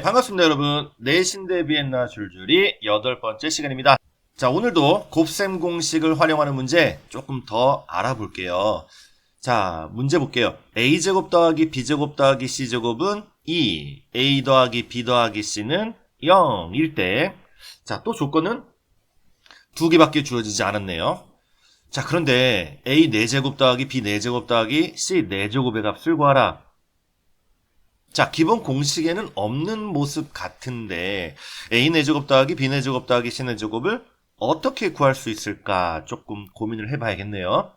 네, 반갑습니다, 여러분. 내신대 비엔나 줄줄이 여덟 번째 시간입니다. 자, 오늘도 곱셈 공식을 활용하는 문제 조금 더 알아볼게요. 자, 문제 볼게요. a제곱 더하기 b제곱 더하기 c제곱은 2, a 더하기 b 더하기 c는 0일 때, 자, 또 조건은 두 개밖에 주어지지 않았네요. 자, 그런데 a 4제곱 더하기 b 4제곱 더하기 c 4제곱의 값을 구하라. 자, 기본 공식에는 없는 모습 같은데 a 4제곱 더하기 b 4제곱 더하기 c 4제곱을 어떻게 구할 수 있을까 조금 고민을 해봐야겠네요.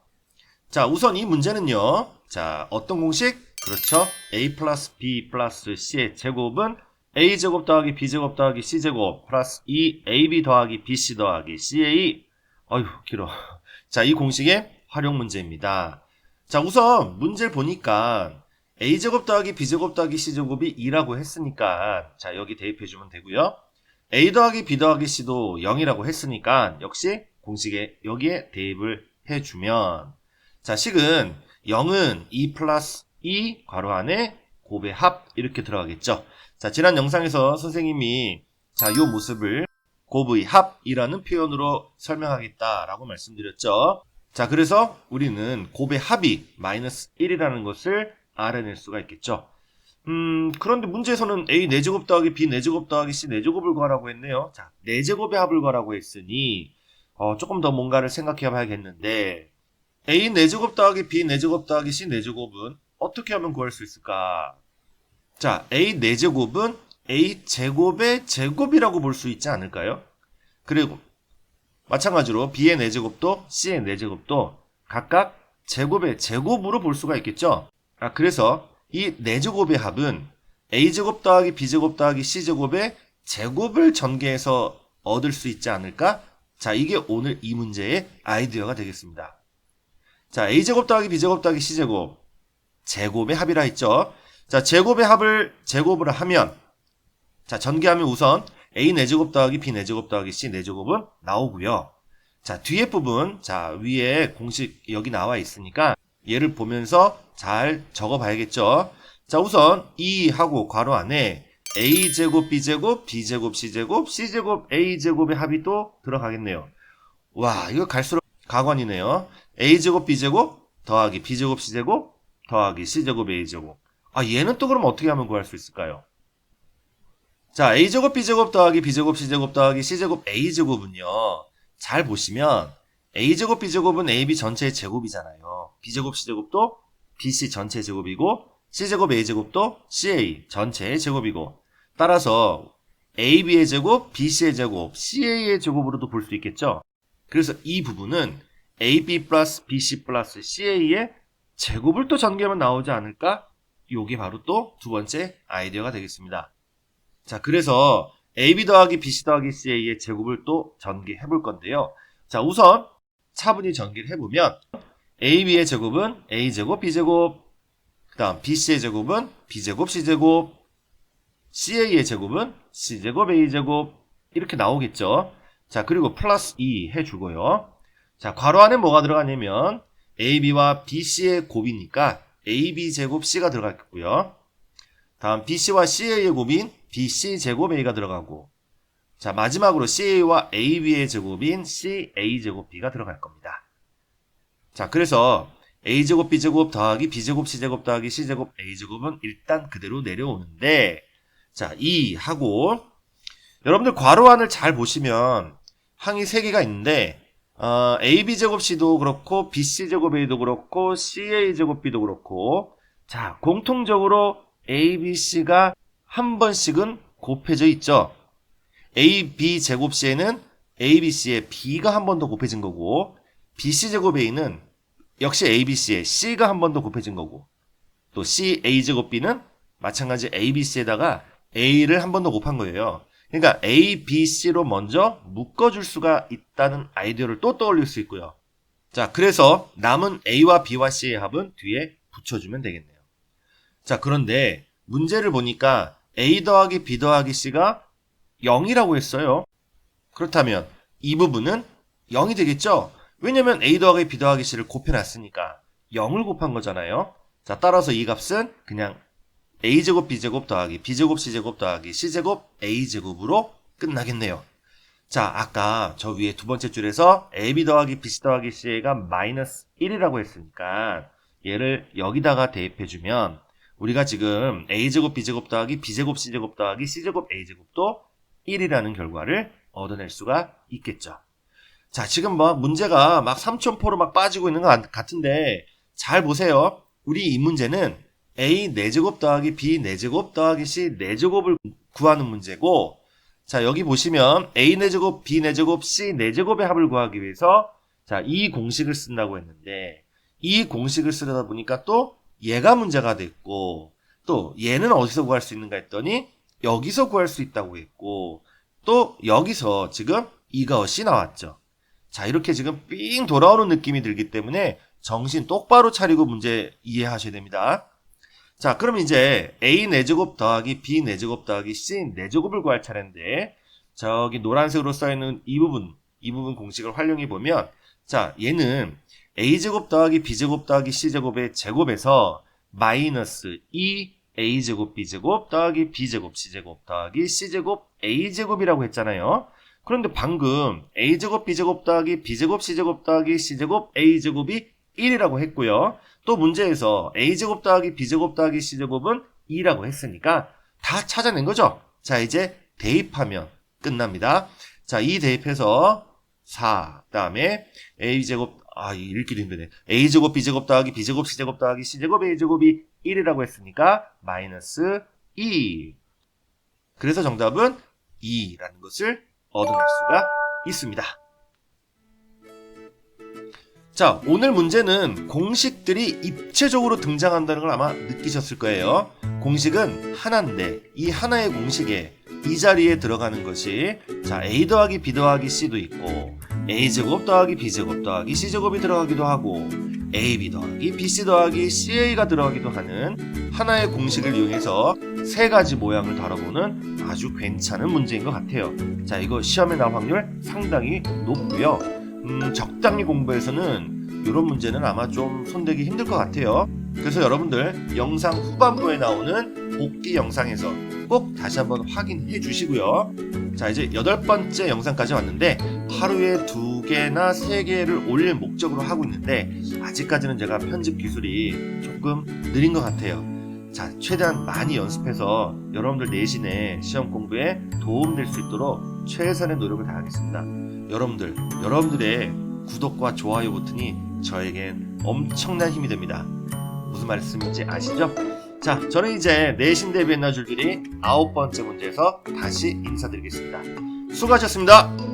자, 우선 이 문제는요. 자, 어떤 공식? 그렇죠. a 플러스 b 플러스 c의 제곱은 a제곱 더하기 b제곱 더하기 c제곱 플러스 2ab 더하기 bc 더하기 ca 어휴 길어. 자, 이 공식의 활용 문제입니다. 자, 우선 문제를 보니까 a제곱 더하기 b제곱 더하기 c제곱이 2라고 했으니까 자, 여기 대입해 주면 되고요. a 더하기 b 더하기 c도 0이라고 했으니까 역시 공식에 여기에 대입을 해주면 자, 식은 0은 2 플러스 2 괄호 안에 곱의 합 이렇게 들어가겠죠. 자, 지난 영상에서 선생님이 자, 요 모습을 곱의 합이라는 표현으로 설명하겠다라고 말씀드렸죠. 자, 그래서 우리는 곱의 합이 마이너스 1이라는 것을 알아낼 수가 있겠죠. 음, 그런데 문제에서는 A 4제곱 더하기 B 4제곱 더하기 C 4제곱을 구하라고 했네요. 자, 4제곱의 합을 구하라고 했으니, 어, 조금 더 뭔가를 생각해 봐야겠는데, A 4제곱 더하기 B 4제곱 더하기 C 4제곱은 어떻게 하면 구할 수 있을까? 자, A 4제곱은 A 제곱의 제곱이라고 볼 수 있지 않을까요? 그리고 마찬가지로 B의 4제곱도 C의 4제곱도 각각 제곱의 제곱으로 볼 수가 있겠죠? 아, 그래서 이 4제곱의 합은 A제곱 더하기 B제곱 더하기 C제곱의 제곱을 전개해서 얻을 수 있지 않을까? 자, 이게 오늘 이 문제의 아이디어가 되겠습니다. 자, A제곱 더하기 B제곱 더하기 C제곱. 제곱의 합이라 했죠. 자, 제곱의 합을 제곱을 하면, 자, 전개하면 우선 A 4제곱 더하기 B 4제곱 더하기 C 4제곱은 나오고요. 자, 뒤에 부분, 자, 위에 공식 여기 나와 있으니까 얘를 보면서 잘 적어 봐야겠죠. 자, 우선 2하고 괄호 안에 A제곱 B제곱 B제곱 C제곱 C제곱 A제곱의 합이 또 들어가겠네요. 와, 이거 갈수록 가관이네요. A제곱 B제곱 더하기 B제곱 C제곱 더하기 C제곱 A제곱. 아, 얘는 또 그럼 어떻게 하면 구할 수 있을까요? 자, A제곱 B제곱 더하기 B제곱 C제곱 더하기 C제곱 A제곱은요. 잘 보시면 A제곱 B제곱은 AB 전체의 제곱이잖아요. B제곱 C제곱도 BC 전체의 제곱이고 C제곱 A제곱도 CA 전체의 제곱이고 따라서 AB의 제곱, BC의 제곱, CA의 제곱으로도 볼 수 있겠죠. 그래서 이 부분은 AB 플러스 BC 플러스 CA의 제곱을 또 전개하면 나오지 않을까? 요게 바로 또 두 번째 아이디어가 되겠습니다. 자, 그래서 AB 더하기 BC 더하기 CA의 제곱을 또 전개해 볼 건데요. 자, 우선 차분히 전개를 해보면 AB의 제곱은 A제곱, B제곱, 그 다음 BC의 제곱은 B제곱, C제곱, CA의 제곱은 C제곱, A제곱 이렇게 나오겠죠. 자, 그리고 플러스 2 해주고요. 자, 괄호 안에 뭐가 들어가냐면 AB와 BC의 곱이니까 AB 제곱 C가 들어갔고요. 다음 BC와 CA의 곱인 BC 제곱 A가 들어가고 자 마지막으로 CA와 AB의 제곱인 CA 제곱 B가 들어갈 겁니다. 자 그래서 A 제곱 B 제곱 더하기 B 제곱 C 제곱 더하기 C 제곱 A 제곱은 일단 그대로 내려오는데 자이 하고 여러분들 괄호 안을 잘 보시면 항이 3개가 있는데 어, AB 제곱 C도 그렇고 BC 제곱 A도 그렇고 CA 제곱 B도 그렇고 자 공통적으로 A, B, C가 한 번씩은 곱해져 있죠. A, B 제곱 C에는 A, B, C에 B가 한 번 더 곱해진 거고 BC 제곱 A는 역시 A, B, C에 C가 한 번 더 곱해진 거고 또 C, A 제곱 B는 마찬가지 A, B, C에다가 A를 한 번 더 곱한 거예요. 그러니까 A, B, C로 먼저 묶어줄 수가 있다는 아이디어를 또 떠올릴 수 있고요. 자, 그래서 남은 A와 B와 C의 합은 뒤에 붙여주면 되겠네요. 자, 그런데 문제를 보니까 A 더하기 B 더하기 C가 0이라고 했어요. 그렇다면 이 부분은 0이 되겠죠? 왜냐면 A 더하기 B 더하기 C를 곱해놨으니까 0을 곱한 거잖아요. 자, 따라서 이 값은 그냥 a제곱 b제곱 더하기 b제곱 c제곱 더하기 c제곱 a제곱으로 끝나겠네요. 자, 아까 저 위에 두 번째 줄에서 ab 더하기 bc 더하기 ca가 마이너스 1이라고 했으니까 얘를 여기다가 대입해주면 우리가 지금 a제곱 b제곱 더하기 b제곱 c제곱 더하기 c제곱 a제곱도 1이라는 결과를 얻어낼 수가 있겠죠. 자, 지금 뭐 문제가 막 삼천포로 막 빠지고 있는 것 같- 같은데 잘 보세요. 우리 이 문제는 a 4제곱 더하기 b 4제곱 더하기 c 4제곱을 구하는 문제고 자, 여기 보시면 a 4제곱, b 4제곱, c 4제곱의 합을 구하기 위해서 자, 이 공식을 쓴다고 했는데 이 공식을 쓰려다 보니까 또 얘가 문제가 됐고 또 얘는 어디서 구할 수 있는가 했더니 여기서 구할 수 있다고 했고 또 여기서 지금 이것이 나왔죠. 자, 이렇게 지금 삥 돌아오는 느낌이 들기 때문에 정신 똑바로 차리고 문제 이해하셔야 됩니다. 자, 그럼 이제 a 4제곱 더하기 b 4제곱 더하기 c 4제곱을 구할 차례인데 저기 노란색으로 써있는 이 부분, 이 부분 공식을 활용해 보면 자, 얘는 a제곱 더하기 b제곱 더하기 c제곱의 제곱에서 마이너스 2 a제곱 b제곱 더하기 b제곱 c제곱 더하기 c제곱 a제곱이라고 했잖아요. 그런데 방금 a제곱 b제곱 더하기 b제곱 c제곱 더하기 c제곱 a제곱이 1이라고 했고요. 또 문제에서 a제곱 더하기 b제곱 더하기 c제곱은 2라고 했으니까 다 찾아낸 거죠. 자, 이제 대입하면 끝납니다. 자, 이 대입해서 4, 그 다음에 a제곱 아, 이 읽기도 힘드네. a제곱 b제곱 더하기 b제곱 c제곱 더하기 c제곱 a제곱이 1이라고 했으니까 마이너스 2. 그래서 정답은 2라는 것을 얻어낼 수가 있습니다. 자, 오늘 문제는 공식들이 입체적으로 등장한다는 걸 아마 느끼셨을 거예요. 공식은 하나인데 이 하나의 공식에 이 자리에 들어가는 것이 자, a 더하기 b 더하기 c도 있고 a제곱 더하기 b제곱 더하기 c제곱이 들어가기도 하고 ab 더하기 bc 더하기 ca가 들어가기도 하는 하나의 공식을 이용해서 세 가지 모양을 다뤄보는 아주 괜찮은 문제인 것 같아요. 자, 이거 시험에 나올 확률 상당히 높고요. 음, 적당히 공부해서는 이런 문제는 아마 좀 손대기 힘들 것 같아요. 그래서 여러분들 영상 후반부에 나오는 복귀 영상에서 꼭 다시 한번 확인해 주시고요. 자, 이제 여덟 번째 영상까지 왔는데 하루에 두 개나 세 개를 올릴 목적으로 하고 있는데 아직까지는 제가 편집 기술이 조금 느린 것 같아요. 자, 최대한 많이 연습해서 여러분들 내신에 시험 공부에 도움될 수 있도록 최선의 노력을 다하겠습니다. 여러분들, 여러분들의 구독과 좋아요 버튼이 저에겐 엄청난 힘이 됩니다. 무슨 말씀인지 아시죠? 자, 저는 이제 내신 대비 옛날 줄줄이 아홉 번째 문제에서 다시 인사드리겠습니다. 수고하셨습니다.